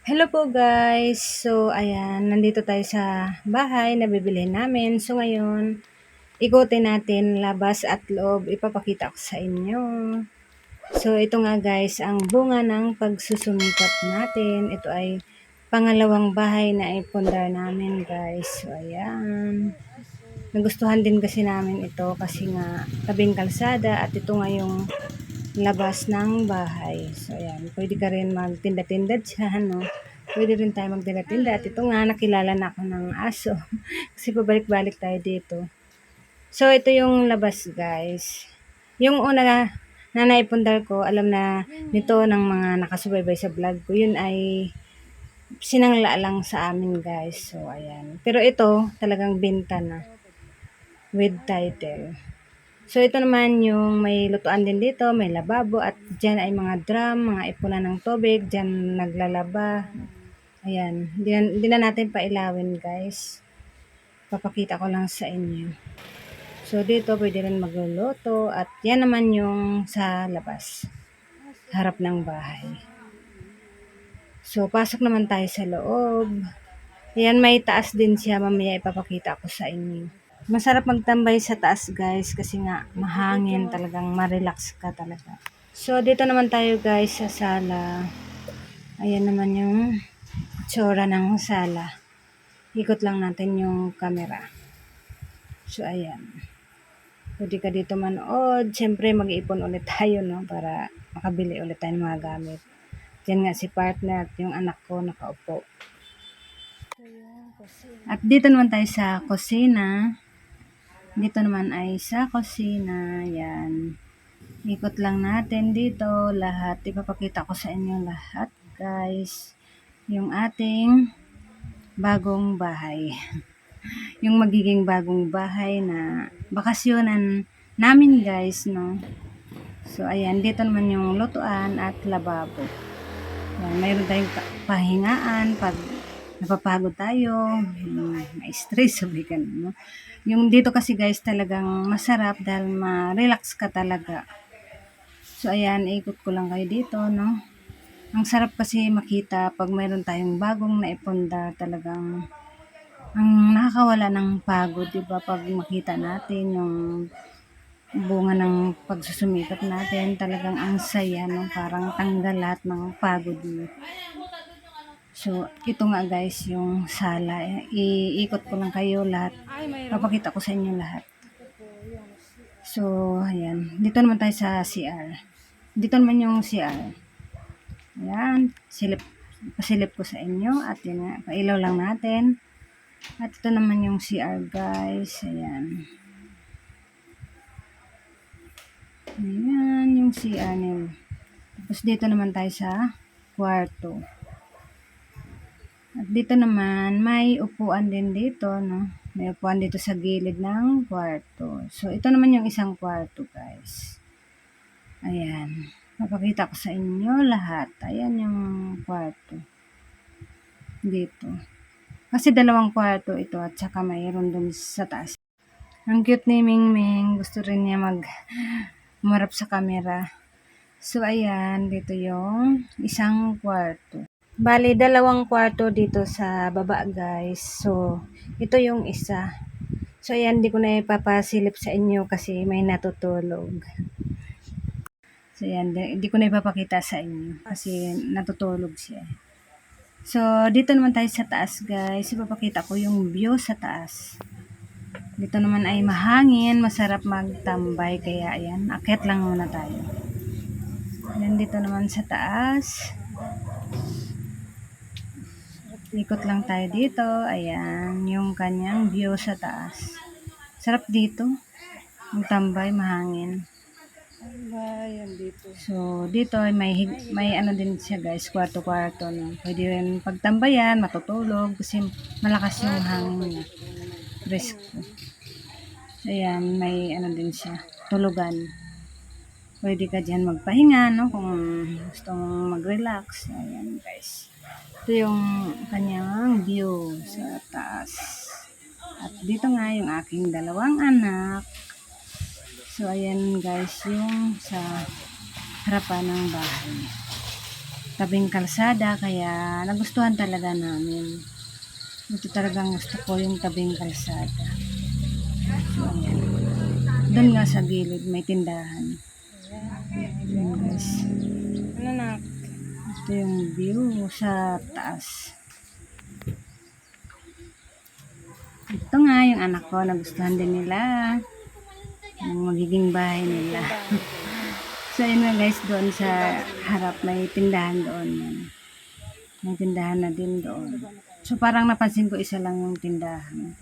Hello po guys. So ayan, nandito tayo sa bahay na bibilhin namin. So ngayon, ikutin natin labas at loob. Ipapakita ko sa inyo. So ito nga guys, ang bunga ng pagsusumikap natin. Ito ay pangalawang bahay na ipundar namin guys. So ayan. Nagustuhan din kasi namin ito kasi nga tabing kalsada at ito nga yung labas ng bahay. So, ayan. Pwede ka rin magtinda-tinda dyan, no? Pwede rin tayo magtinda-tinda. At ito nga, nakilala na ako ng aso. Kasi pabalik-balik tayo dito. So, ito yung labas, guys. Yung una na naipundar ko, alam na nito ng mga nakasubaybay sa vlog ko, yun ay sinangla lang sa amin, guys. So, ayan. Pero ito, talagang binta na. With title. So, ito naman yung may lutuan din dito, may lababo, at dyan ay mga drum, mga ipunan ng tubig, dyan naglalaba. Ayan, hindi na, na natin pailawin guys. Papakita ko lang sa inyo. So, dito pwede rin magluluto, at yan naman yung sa labas, harap ng bahay. So, pasok naman tayo sa loob. Ayan, may taas din siya, mamaya ipapakita ko sa inyo. Masarap magtambay sa taas guys kasi nga mahangin talagang ma-relax ka talaga. So dito naman tayo guys sa sala. Ayan naman yung tsura ng sala. Ikot lang natin yung camera. So ayan. Pwede ka dito manood. Siyempre mag-iipon ulit tayo no para makabili ulit tayo ng mga gamit. Diyan nga si partner at yung anak ko nakaupo. At dito naman tayo sa kusina. Dito naman ay sa kusina. Yan. Ikot lang natin dito. Lahat. Ipapakita ko sa inyo lahat, guys. Yung ating bagong bahay. yung magiging bagong bahay na bakasyonan namin, guys, no? So, ayan. Dito naman yung lutuan at lababo. Yan. Mayroon tayong pahingaan pag napapagod tayo, ma-stress, sabi ka no? Yung dito kasi guys talagang masarap dahil ma-relax ka talaga. So ayan, ikot ko lang kayo dito, no? Ang sarap kasi makita pag mayroon tayong bagong naipunda talagang ang nakakawala ng pagod, di ba? Pag makita natin yung bunga ng pagsusumikap natin, talagang ang saya, no? Parang tanggal lahat ng pagod mo. So, ito nga guys, yung sala. Iikot ko lang kayo lahat. Papakita ko sa inyo lahat. So, ayan. Dito naman tayo sa CR. Dito naman yung CR. Ayan. Silip, pasilip ko sa inyo. At yun nga, pailaw lang natin. At ito naman yung CR guys. Ayan. Ayan yung CR nila. Tapos dito naman tayo sa kwarto. At dito naman, may upuan din dito, no? May upuan dito sa gilid ng kwarto. So, ito naman yung isang kwarto, guys. Ayan. Papakita ko sa inyo lahat. Ayan yung kwarto. Dito. Kasi dalawang kwarto ito at saka mayroon dun sa taas. Ang cute ni Ming Ming. Gusto rin niya mag umarap sa camera. So, ayan. Dito yung isang kwarto. Bali, dalawang kwarto dito sa baba, guys. So, ito yung isa. So, ayan, di ko na ipapasilip sa inyo kasi may natutulog. So, ayan, di, di ko na ipapakita sa inyo kasi natutulog siya. So, dito naman tayo sa taas, guys. Ipapakita ko yung view sa taas. Dito naman ay mahangin, masarap magtambay, kaya ayan, akit lang muna tayo. Ayan, dito naman sa taas. Ikot lang tayo dito. Ayan, yung kanyang view sa taas. Sarap dito. Magtambay, mahangin. Ayan dito. So, dito ay may, may ano din siya guys, kwarto-kwarto. No? Pwede rin pagtambayan, matutulog, kasi malakas yung hangin niya. Presko. Ayan, may ano din siya, tulugan. Pwede ka dyan magpahinga, no? Kung gusto mong mag-relax. Ayan guys. Ito yung kanyang view sa taas. At dito nga yung aking dalawang anak. So, ayan guys, yung sa harapan ng bahay. tabing kalsada kaya nagustuhan talaga namin. Ito talagang gusto ko yung tabing kalsada. So, ayan. Doon nga sa gilid may tindahan. Ayan guys. Ano na? Ito yung view sa taas. Ito nga yung anak ko, nagustuhan din nila. Yung magiging bahay nila. so, yun nga guys, doon sa harap may tindahan doon. May tindahan na din doon. So, parang napansin ko isa lang yung tindahan.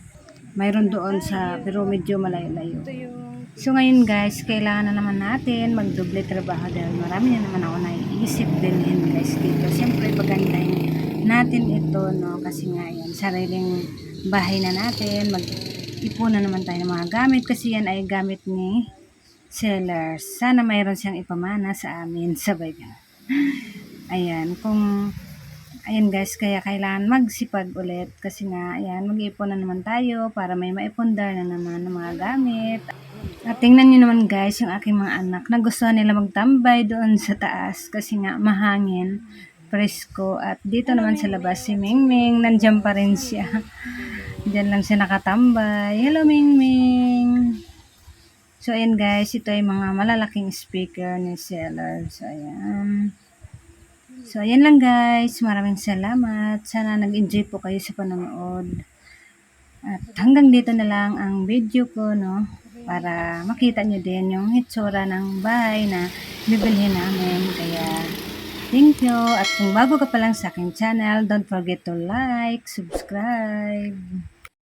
Mayroon doon sa, pero medyo malayo-layo. Ito yung So ngayon guys, kailangan na naman natin magdoble trabaho dahil marami na naman ako naiisip din guys dito. Siyempre pagandahin natin ito no kasi nga yan, sariling bahay na natin. Mag-ipon na naman tayo ng mga gamit kasi yan ay gamit ni sellers. Sana mayroon siyang ipamana sa amin. Sabay ka. Ayan, kung Ayan guys, kaya kailangan magsipag ulit kasi nga, ayan, mag-ipon na naman tayo para may maipundar na naman ng mga gamit. At tingnan nyo naman guys, yung aking mga anak, nagustuhan nila magtambay doon sa taas kasi nga mahangin, presko. At dito naman sa labas si Mingming, nandyan pa rin siya. Diyan lang siya nakatambay. Hello Mingming! So ayan guys, ito ay mga malalaking speaker ni seller. So ayan. So ayan lang guys, maraming salamat. Sana nag-enjoy po kayo sa panonood. At hanggang dito na lang ang video ko, no? Para makita nyo din yung hitsura ng bahay na bibilhin namin. Kaya, thank you. At kung bago ka pa lang sa aking channel, don't forget to like, subscribe.